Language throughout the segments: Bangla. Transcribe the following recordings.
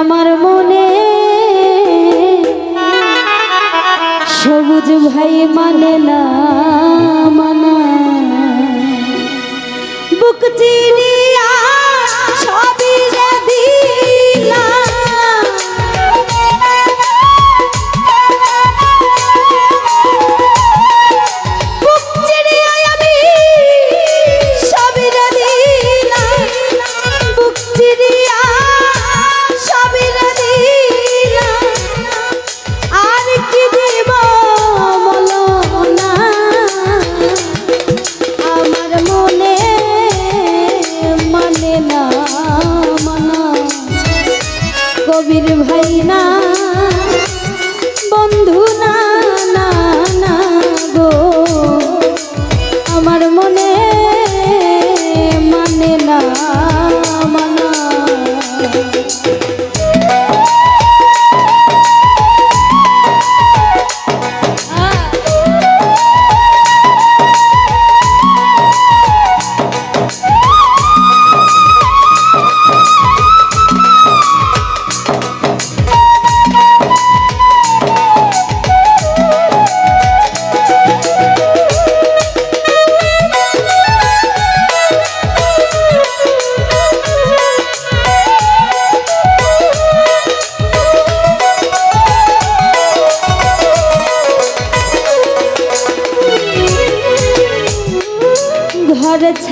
আমার মনে। সবুজ ভাই মানে না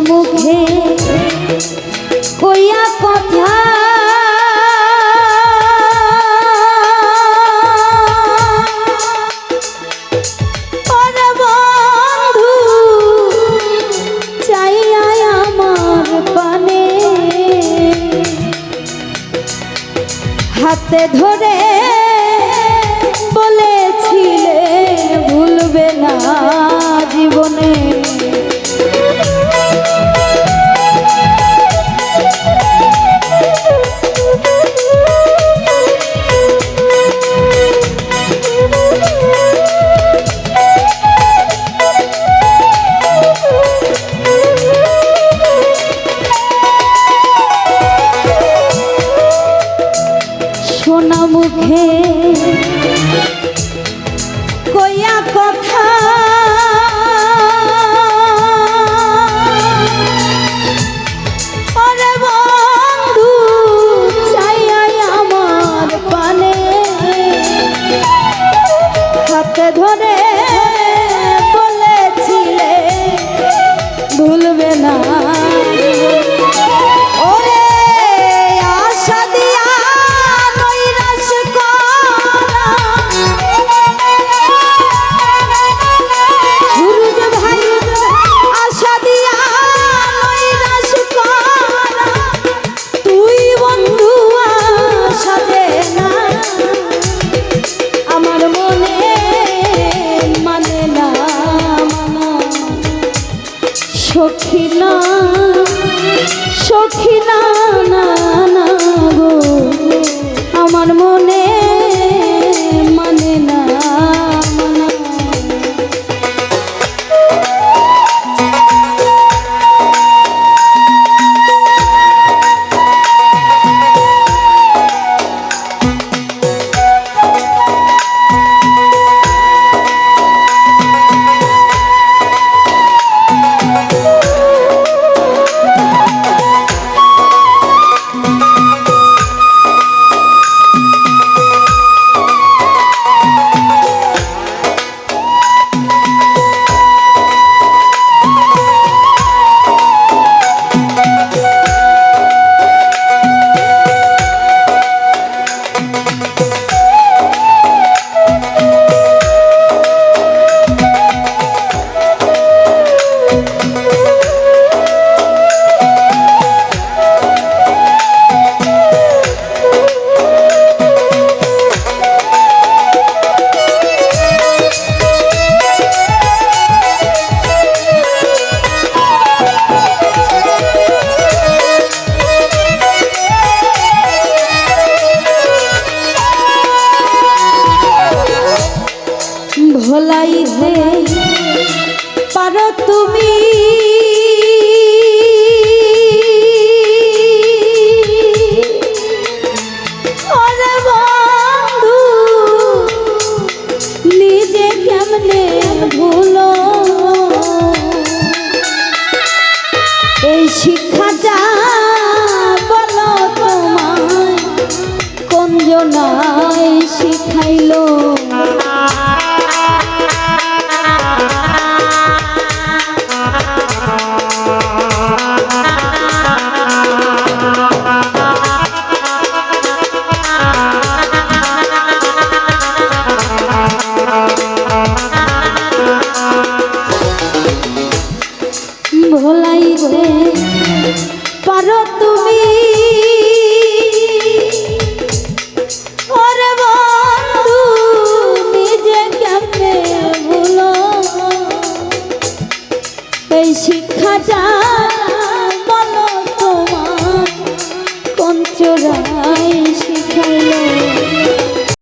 মুখে কইয়া কথা। হাতে ধরে বলেছিলে ভুলবে না। মানে ভোলাইতে পারো তুমি। নিজে কেমনে ভুলো